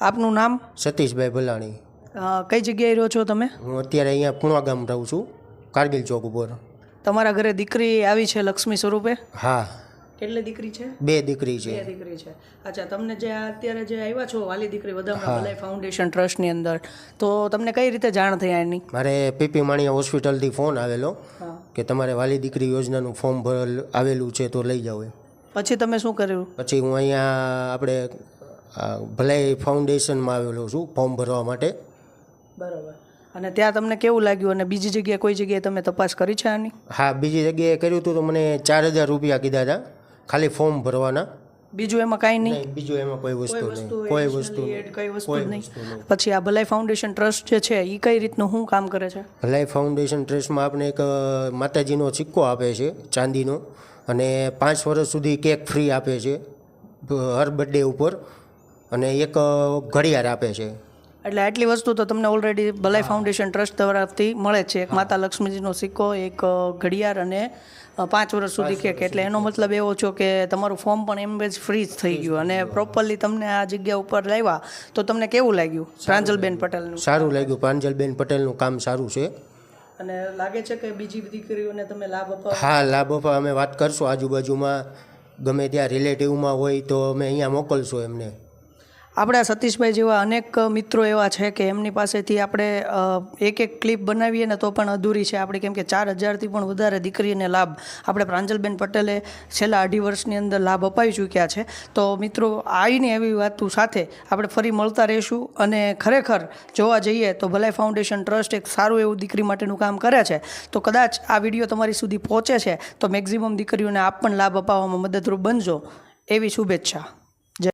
આપનું નામ? સતીશભાઈ ભલાણી. કઈ જગ્યાએ રહો છો તમે? હું અત્યારે અહીંયા પૂણા ગામ રહું છું કારગિલ ચોક ઉપર. તમારા ઘરે દીકરી આવી છે લક્ષ્મી સ્વરૂપે? હા. કેટલી દીકરી છે? બે દીકરી છે. બે દીકરી છે. અચ્છા તમને જે અત્યારે જે આવ્યા છો વાલી દીકરી વધામણા ભલાઈ ફાઉન્ડેશન ટ્રસ્ટની અંદર તો તમને કઈ રીતે જાણ થઈ એની મારે પીપી માણિયા હોસ્પિટલથી ફોન આવેલો કે તમારે વાલી દીકરી યોજનાનું ફોર્મ ભરેલ આવેલું છે તો લઈ જાઓ પછી તમે શું કર્યું? પછી હું અહીંયા આપણે ભલાઈ ફાઉન્ડેશનમાં આવેલો છું ફોર્મ ભરવા માટે. બરાબર. અને ત્યાં તમને કેવું લાગ્યું? અને બીજી જગ્યાએ કોઈ જગ્યાએ તમે તપાસ કરી છે આની? હા બીજી જગ્યાએ કર્યું હતું તો મને ચાર હજાર રૂપિયા કીધા હતા ખાલી ફોર્મ ભરવાના. બીજું એમાં કાંઈ નહીં? બીજું એમાં કોઈ વસ્તુ નહીં કોઈ વસ્તુ નહીં વસ્તુ નહીં. પછી આ ભલાઈ ફાઉન્ડેશન ટ્રસ્ટ જે છે એ કઈ રીતનું શું કામ કરે છે? ભલાઈ ફાઉન્ડેશન ટ્રસ્ટમાં આપણે એક માતાજીનો સિક્કો આપે છે ચાંદીનો અને પાંચ વર્ષ સુધી કેક ફ્રી આપે છે હર બર્થડે ઉપર. અને એક ઘડિયાળ આપે છે. એટલે આટલી વસ્તુ તો તમને ઓલરેડી ભલાઈ ફાઉન્ડેશન ટ્રસ્ટ તરફથી મળે છે. એક માતા લક્ષ્મીજીનો સિક્કો એક ઘડિયાળ અને પાંચ વર્ષ સુધી કેક એટલે એનો મતલબ એવો છો કે તમારું ફોર્મ પણ એમ જ ફ્રી જ થઈ ગયું. અને પ્રોપરલી તમને આ જગ્યા ઉપર લાવ્યા તો તમને કેવું લાગ્યું? પ્રાંજલબેન પટેલનું? સારું લાગ્યું. પ્રાંજલબેન પટેલનું કામ સારું છે. અને લાગે છે કે બીજી દીકરીઓને તમે લાભ અપાવો હા લાભ અપા અમે વાત કરશું આજુબાજુમાં. ગમે ત્યાં રિલેટિવમાં હોય તો અમે અહીંયા મોકલશું એમને. આપણા સતીશભાઈ જેવા અનેક મિત્રો એવા છે કે એમની પાસેથી આપણે એક એક ક્લિપ બનાવીએ ને તો પણ અધૂરી છે. આપણે કેમ કે ચાર હજારથી પણ વધારે દીકરીને લાભ આપણે પ્રાંજલબેન પટેલે છેલ્લા અઢી વર્ષની અંદર લાભ અપાવી ચૂક્યા છે. તો મિત્રો આવીને એવી વાતો સાથે આપણે ફરી મળતા રહીશું અને ખરેખર જોવા જઈએ તો ભલાઈ ફાઉન્ડેશન ટ્રસ્ટ એક સારું એવું દીકરી માટેનું કામ કરે છે. તો કદાચ આ વીડિયો તમારી સુધી પહોંચે છે તો મેક્ઝિમમ દીકરીઓને આપ પણ લાભ અપાવવામાં મદદરૂપ બનજો. એવી શુભેચ્છા.